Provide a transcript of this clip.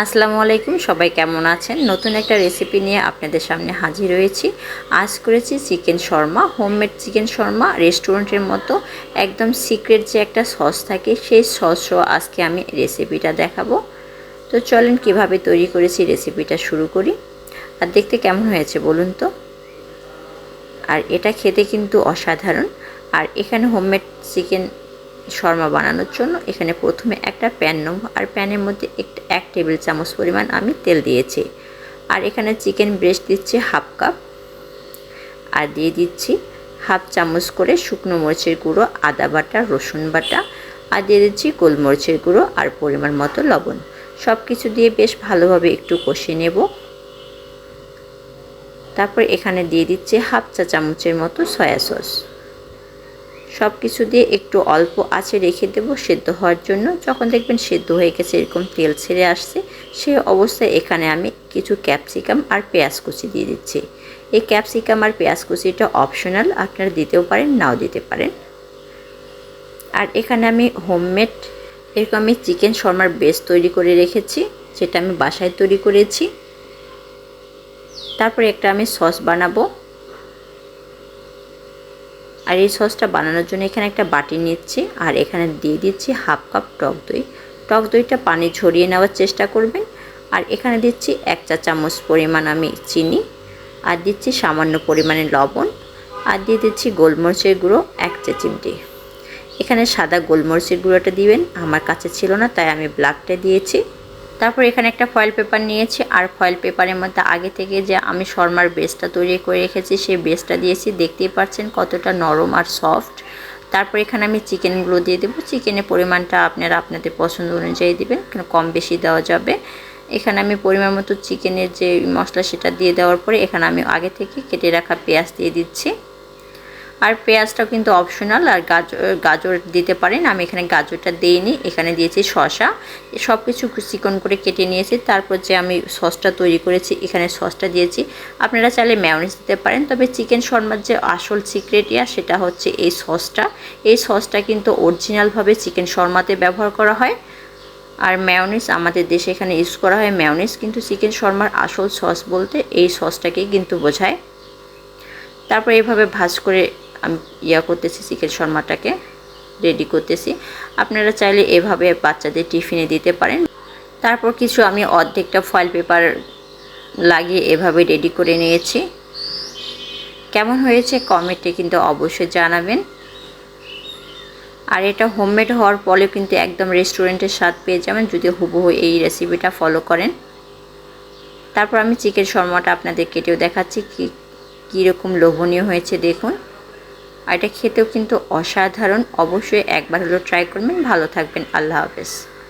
আসসালামু আলাইকুম, সবাই কেমন আছেন? নতুন একটা রেসিপি নিয়ে আপনাদের সামনে হাজির হয়েছি। আজ করেছি chicken shawarma homemade chicken shawarma রেস্টুরেন্টের মতো। একদম সিক্রেট যে একটা সস থাকে, সেই সস আজকে আমি রেসিপিটা দেখাবো। তো চলেন কীভাবে তৈরি করেছি রেসিপিটা শুরু করি। আর দেখতে কেমন হয়েছে বলুন তো? আর এটা খেতে কিন্তু অসাধারণ। আর এখানে হোমমেড চিকেন শর্মা বানানোর জন্য এখানে প্রথমে একটা প্যান নেব আর প্যানের মধ্যে একটা এক টেবিল চামচ পরিমাণ আমি তেল দিয়েছি। আর এখানে চিকেন ব্রেস্ট দিচ্ছি হাফ কাপ আর দিয়ে দিচ্ছি হাফ চামচ করে শুকনো মরিচের গুঁড়ো, আদা বাটা, রসুন বাটা আর দিয়ে দিচ্ছি গোলমরিচের গুঁড়ো আর পরিমাণ মতো লবণ। সব কিছু দিয়ে বেশ ভালোভাবে একটু কষিয়ে নেব। তারপর এখানে দিয়ে দিচ্ছি হাফ চা চামচের মতো সয়া সস। সব কিছু দিয়ে একটু অল্প আছে রেখে দেব সেদ্ধ হওয়ার জন্য। যখন দেখবেন সেদ্ধ হয়ে গেছে, এরকম তেল ছেড়ে আসছে সেই অবস্থায় এখানে আমি কিছু ক্যাপসিকাম আর পেঁয়াজ কুচি দিয়ে দিচ্ছি। এই ক্যাপসিকাম আর পেঁয়াজ কুচিটা অপশনাল, আপনারা দিতেও পারেন, নাও দিতে পারেন। আর এখানে আমি হোমমেড, এরকম আমি চিকেন শর্মার বেস তৈরি করে রেখেছি, যেটা আমি বাসায় তৈরি করেছি। তারপরে একটা আমি সস বানাবো। আর এই সসটা বানানোর জন্য এখানে একটা বাটি নিচ্ছি, আর এখানে দিয়ে দিচ্ছি হাফ কাপ টক দই। টক দইটা পানি ঝরিয়ে নেওয়ার চেষ্টা করবেন, আর এখানে দিচ্ছি এক চা চামচ পরিমাণ আমি চিনি, আর দিচ্ছি সামান্য পরিমাণে লবণ, আর দিয়ে দিচ্ছি গোলমরিচের গুঁড়ো এক চা চিমটি। এখানে সাদা গোলমরিচের গুঁড়োটা দিবেন, আমার কাছে ছিল না, তাই আমি ব্ল্যাকটা দিয়েছি। তারপর এখানে একটা ফয়েল পেপার নিয়েছি। আর ফয়েল পেপারের মধ্যে আগে থেকে যে আমি শর্মার বেসটা তৈরি করে রেখেছি, সেই বেসটা দিয়েছি। দেখতেই পাচ্ছেন কতটা নরম আর সফট তারপর এখানে আমি চিকেনগুলো দিয়ে দেবো। চিকেনের পরিমাণটা আপনারা আপনাদের পছন্দ অনুযায়ী দেবেন, কেন কম বেশি দেওয়া যাবে। এখানে আমি পরিমাণ মতো চিকেনের যে মশলা সেটা দিয়ে দেওয়ার পরে এখানে আমি আগে থেকে কেটে রাখা পেঁয়াজ দিয়ে দিচ্ছি। আর পেঁয়াজটাও কিন্তু অপশনাল আর গাজর গাজর দিতে পারেন। আমি এখানে গাজরটা দিইনি, এখানে দিয়েছি শশা সব কিছু চিকন করে কেটে নিয়েছি। তারপর যে আমি সসটা তৈরি করেছি, এখানে সসটা দিয়েছি। আপনারা চাইলে ম্যাওনিস দিতে পারেন, তবে চিকেন শর্মার যে আসল সিক্রেট ইয়া, সেটা হচ্ছে এই সসটা। এই সসটা কিন্তু অরিজিনালভাবে চিকেন শর্মাতে ব্যবহার করা হয়। আর ম্যাওনিস আমাদের দেশে এখানে ইউজ করা হয় ম্যাওনিস কিন্তু চিকেন শর্মার আসল সস বলতে এই সসটাকেই কিন্তু বোঝায়। তারপর এভাবে ভাজ করে আমি ইয়া করতেছি চিকেন শর্মাটাকে রেডি করতেছি। আপনারা চাইলে এভাবে বাচ্চাদের টিফিনে দিতে পারেন। তারপর কিছু আমি অর্ধেকটা ফয়েল পেপার লাগিয়ে এভাবে রেডি করে নিয়েছি। কেমন হয়েছে কমেন্টে কিন্তু অবশ্যই জানাবেন। আর এটা হোমমেড হওয়ার পরে কিন্তু একদম রেস্টুরেন্টের স্বাদ পেয়ে যাবেন যদি হুবহু এই রেসিপিটা ফলো করেন। তারপর আমি চিকেন শর্মাটা আপনাদের কেটেও দেখাচ্ছি কি, কীরকম লোভনীয় হয়েছে দেখুন। আর এটা খেতেও কিন্তু অসাধারণ। অবশ্যই একবার হলেও ট্রাই করবেন। ভালো থাকবেন। আল্লাহ হাফেজ।